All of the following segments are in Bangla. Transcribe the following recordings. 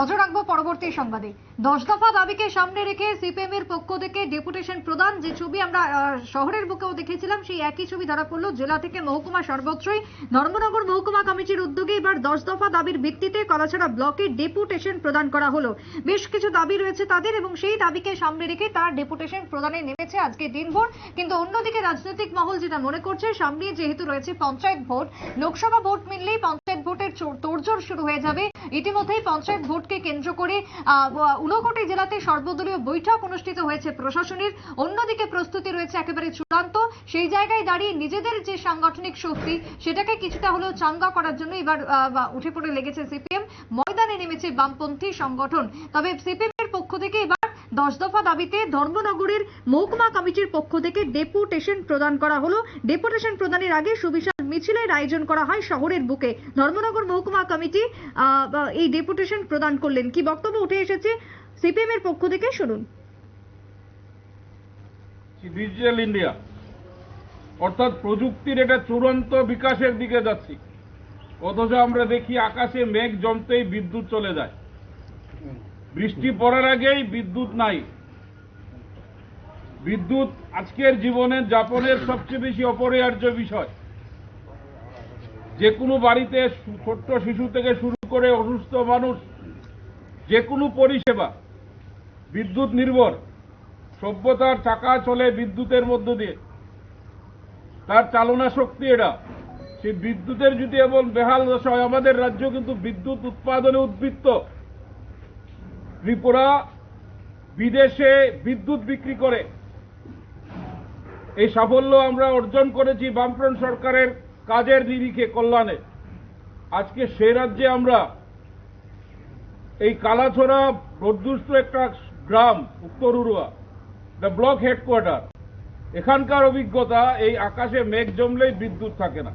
নজর রাখব পরবর্তী সংবাদে। দশ দফা দাবিকে সামনে রেখে সিপিএম এর পক্ষ থেকে ডেপুটেশন প্রদান, যে ছবি আমরা শহরের বুকেও দেখেছিলাম, সেই একই ছবি ধরা পড়ল জেলা থেকে মহকুমা সর্বত্রই। ধর্মনগর মহকুমা কমিটির উদ্যোগে এবার দশ দফা দাবির ভিত্তিতে কলাছড়া ব্লকে ডেপুটেশন প্রদান করা হলো। বেশ কিছু দাবি রয়েছে তাদের এবং সেই দাবিকে সামনে রেখে তার ডেপুটেশন প্রদানে নেমেছে আজকে দিনভর। কিন্তু অন্যদিকে রাজনৈতিক মহল যেটা মনে করছে, সামনে যেহেতু রয়েছে পঞ্চায়েত ভোট, লোকসভা ভোট মিললেই পঞ্চায়েত ভোটের তোড়জোড় শুরু হয়ে যাবে। ইতিমধ্যেই পঞ্চায়েত ভোটকে কেন্দ্র করে উনকোটি জেলাতে সর্বদলীয় বৈঠক অনুষ্ঠিত হয়েছে প্রশাসনের। অন্যদিকে প্রস্তুতি রয়েছে একেবারে চূড়ান্ত। সেই জায়গায় দাঁড়িয়ে নিজেদের যে সাংগঠনিক শক্তি, সেটাকে কিছুটা হলেও চাঙ্গা করার জন্য এবার উঠে পড়ে লেগেছে সিপিএম। ময়দানে নেমেছে বামপন্থী সংগঠন। তবে সিপিএম এর পক্ষ থেকে এবার দশ দফা দাবিতে ধর্মনগরের মহকুমা কমিটির পক্ষ থেকে ডেপুটেশন প্রদান করা হলো। ডেপুটেশন প্রদানের আগে সুবিশাল মিছিলের আয়োজন করা হয় শহরের বুকে। ধর্মনগর মহকুমা কমিটি এই ডেপুটেশন প্রদান করলেন। কি বক্তব্য উঠে এসেছে সিপিএম এর পক্ষ থেকে শুনুন। Digital India. অর্থাৎ প্রযুক্তির এটা চূড়ান্ত বিকাশের দিকে যাচ্ছি। অথচ আমরা দেখি আকাশে মেঘ জমতেই বিদ্যুৎ চলে যায়। বৃষ্টি পড়ার আগেই বিদ্যুৎ নাই। বিদ্যুৎ আজকের জীবনের যাপনের সবচেয়ে বেশি অপরিহার্য বিষয়। যে কোনো বাড়িতে ছোট্ট শিশু থেকে শুরু করে অসুস্থ মানুষ যে কোনো পরিষেবা, বিদ্যুৎ নির্ভর। সভ্যতার চাকা চলে বিদ্যুতের মধ্য দিয়ে। তার চালনা শক্তি এটা সেই বিদ্যুতের যদি এমন বেহাল দশা হয় আমাদের রাজ্য কিন্তু বিদ্যুৎ উৎপাদনে উদ্বৃত্ত। ত্রিপুরা বিদেশে বিদ্যুৎ বিক্রি করে। এই সাফল্য আমরা অর্জন করেছি বামফ্রন্ট সরকারের কাজের নিরিখে কল্যাণে। আজকে সেই রাজ্যে আমরা এই কালাছড়া প্রদুষ্ট একটা গ্রাম, উত্তর উড়ুয়া দ্য ব্লক হেডকোয়ার্টার এখানকার অভিজ্ঞতা, এই আকাশে মেঘ জমলেই বিদ্যুৎ থাকে না।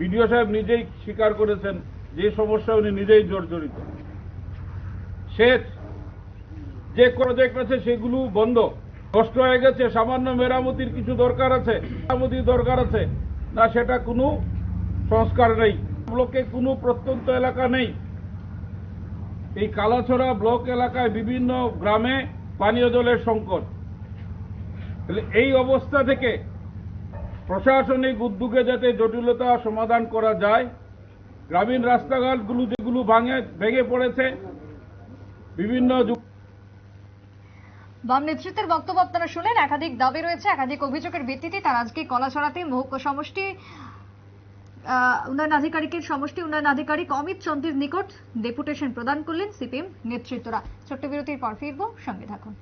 বিডিও সাহেব নিজেই স্বীকার করেছেন, যে সমস্যা উনি নিজেই জর্জরিত। সেচ যে প্রজেক্ট আছে সেগুলো বন্ধ। নষ্ট হয়ে গেছে, সামান্য মেরামতির কিছু দরকার আছে। মেরামতির দরকার আছে। না, সেটা কোনো সংস্কার নেই। ব্লকে কোনো প্রত্যন্ত এলাকা নেই। এই কালাছড়া ব্লক এলাকায় বিভিন্ন গ্রামে পানীয় জলের সংকট। তাহলে এই অবস্থা থেকে প্রশাসনিক উদ্যোগে যাতে জটিলতা সমাধান করা যায়, গ্রামীণ রাস্তাঘাটগুলো যেগুলো ভাঙে, ভেঙে পড়েছে বিভিন্ন বাম নেতৃত্বের বক্তব্য আপনারা শুনেন একাধিক দাবি রয়েছে, একাধিক অভিযোগের ভিত্তিতে তার আজকে কলাছড়াতে সমষ্টি উন্নয়ন আধিকারিকের সমষ্টি উন্নয়ন আধিকারিক অমিত চন্দ্রের নিকট ডেপুটেশন প্রদান করলেন সিপিএম নেতৃত্বরা। ছোট্ট বিরতির পর ফিরবো, সঙ্গে থাকুন।